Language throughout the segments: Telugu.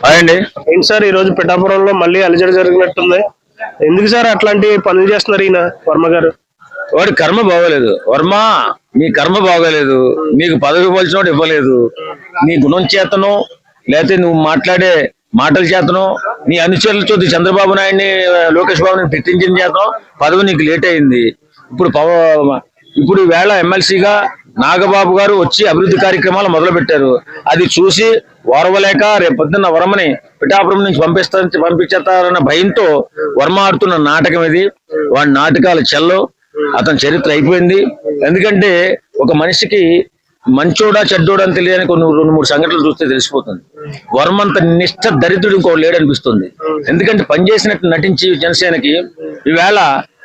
అండి ఏంటి సార్ ఈ రోజు పిఠాపురంలో మళ్ళీ అలజడి జరిగినట్టుంది. ఎందుకు సార్ అట్లాంటి పనులు చేస్తున్నారు ఈయన వర్మ గారు? వాడి కర్మ బాగోలేదు. వర్మ నీ కర్మ బాగోలేదు. నీకు పదవి ఇవ్వాల్సిన ఇవ్వలేదు. నీ గుణం చేతను లేకపోతే నువ్వు మాట్లాడే మాటల చేతను నీ అనుచరులతో చంద్రబాబు నాయుడిని లోకేష్ బాబుని తిట్టించిన చేతను పదవి నీకు లేట్ అయింది. ఇప్పుడు పవ ఇప్పుడు వేళ ఎమ్మెల్సీగా నాగబాబు గారు వచ్చి అభివృద్ధి కార్యక్రమాలు మొదలు పెట్టారు అది చూసి ఓర్వలేక రేపు పొద్దున్న వర్మని పిఠాపురం నుంచి పంపిస్తా పంపించేస్తారన్న భయంతో వర్మ ఆడుతున్న నాటకం ఇది. వాడి నాటకాలు చెల్లు. అతని చరిత్ర అయిపోయింది. ఎందుకంటే ఒక మనిషికి మంచోడా చెడ్డోడా అని తెలియని కొన్ని రెండు మూడు సంఘటనలు చూస్తే తెలిసిపోతుంది. వర్మంత నిష్ట దరిద్రుడు ఇంకో లేడనిపిస్తుంది. ఎందుకంటే పనిచేసినట్టు నటించి జనసేనకి ఈవేళ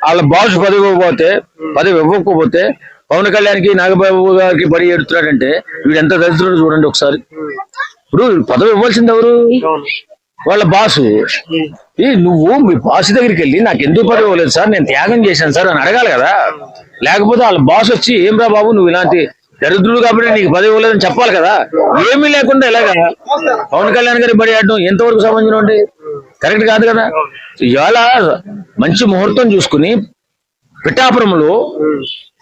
వాళ్ళ బాస్ పదవి ఇవ్వకపోతే పదవి ఇవ్వకపోతే పవన్ కళ్యాణ్కి నాగబాబు గారికి బడి ఎడుతున్నాడంటే వీడు ఎంత దరిద్రుడు చూడండి ఒకసారి. ఇప్పుడు పదవి ఇవ్వాల్సింది ఎవరు? వాళ్ళ బాసు ఈ నువ్వు మీ బాస్ దగ్గరికి వెళ్ళి నాకు ఎందుకు పదవి ఇవ్వలేదు సార్? నేను త్యాగం చేశాను సార్ అని అడగాలి కదా. లేకపోతే వాళ్ళ బాస్ వచ్చి ఏం రా బాబు నువ్వు ఇలాంటి దరిద్రుడు కాబట్టి నీకు పదవి ఇవ్వలేదని చెప్పాలి కదా? ఏమీ లేకుండా ఎలాగా? పవన్ కళ్యాణ్ గారి బడి ఆడడం ఎంతవరకు సంబంధం అండి? కరెక్ట్ కాదు కదా? ఇవాళ మంచి ముహూర్తం చూసుకుని పిఠాపురంలో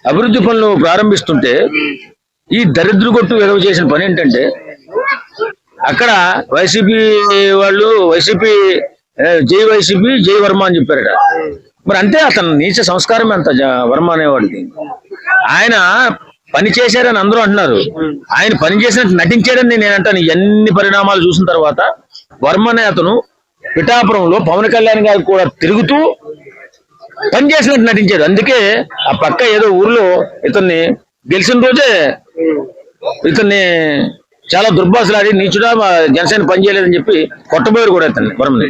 అభివృద్ధి పనులు ప్రారంభిస్తుంటే ఈ దరిద్ర కొట్టు విలువ చేసిన పని ఏంటంటే అక్కడ వైసీపీ వాళ్ళు వైసీపీ జై వైసీపీ జై వర్మ అని చెప్పారట. మరి అంతే అతను నీచ సంస్కారం ఎంత వర్మ అనేవాడికి ఆయన పని చేశారని అందరూ అంటున్నారు. ఆయన పని చేసినట్టు నటించాడని నేను అంటాను. ఎన్ని పరిణామాలు చూసిన తర్వాత వర్మ అనే అతను పిఠాపురంలో పవన్ కళ్యాణ్ గారు కూడా తిరుగుతూ పని చేసినట్టు నటించాడు. అందుకే ఆ పక్క ఏదో ఊర్లో ఇతన్ని గెలిచిన రోజే ఇతన్ని చాలా దుర్భాషలాడి నీచుడా జనసేన పని చేయలేదని చెప్పి కొట్టబోయారు కూడా ఇతన్ని వరమని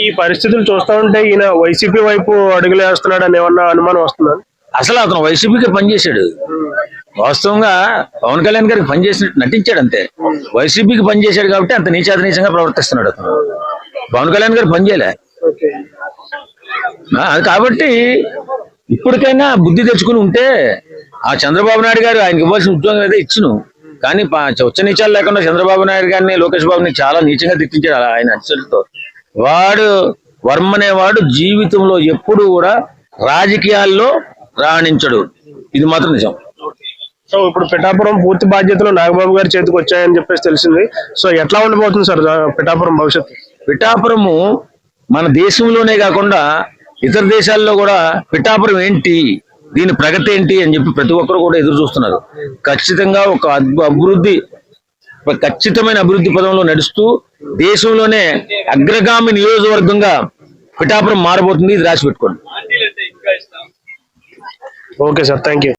ఈ పరిస్థితులు చూస్తా ఉంటే ఈయన వైసీపీ వైపు అడుగులు వేస్తున్నాడు అని ఏమన్నా అనుమానం వస్తుందా? అసలు అతను వైసీపీకి పనిచేశాడు వాస్తవంగా పవన్ కళ్యాణ్ గారికి పనిచేసినట్టు నటించాడు అంతే. వైసీపీకి పనిచేశాడు కాబట్టి అంత నీచాత నీచంగా ప్రవర్తిస్తున్నాడు అతను. పవన్ కళ్యాణ్ గారు పనిచేయలే కాబట్టి ఇప్పటికైనా బుద్ధి తెచ్చుకుని ఉంటే ఆ చంద్రబాబు నాయుడు గారు ఆయనకి ఇవ్వాల్సిన ఉద్యోగం అయితే ఇచ్చును. కానీ ఉచ్చ నీచాలు లేకుండా చంద్రబాబు నాయుడు గారిని లోకేష్ బాబుని చాలా నీచంగా తిట్టించాడు ఆయన అచ్చడితో వాడు వర్మ అనేవాడు జీవితంలో ఎప్పుడు కూడా రాజకీయాల్లో రాణించడు. ఇది మాత్రం నిజం. సో ఇప్పుడు పిఠాపురం పూర్తి బాధ్యతలు నాగబాబు గారి చేతికి వచ్చాయని చెప్పేసి తెలిసింది. సో ఎట్లా ఉండబోతుంది సార్ పిఠాపురం భవిష్యత్తు? పిఠాపురము మన దేశంలోనే కాకుండా ఇతర దేశాల్లో కూడా పిఠాపురం ఏంటి? దీని ప్రగతి ఏంటి అని చెప్పి ప్రతి ఒక్కరు కూడా ఎదురు చూస్తున్నారు. ఖచ్చితంగా ఒక అద్భు- అభివృద్ధి ఒక ఖచ్చితమైన అభివృద్ధి పదంలో నడుస్తూ దేశంలోనే అగ్రగామి నియోజకవర్గంగా పిఠాపురం మారబోతుంది ఇది రాసి పెట్టుకోండి. Okay sir thank you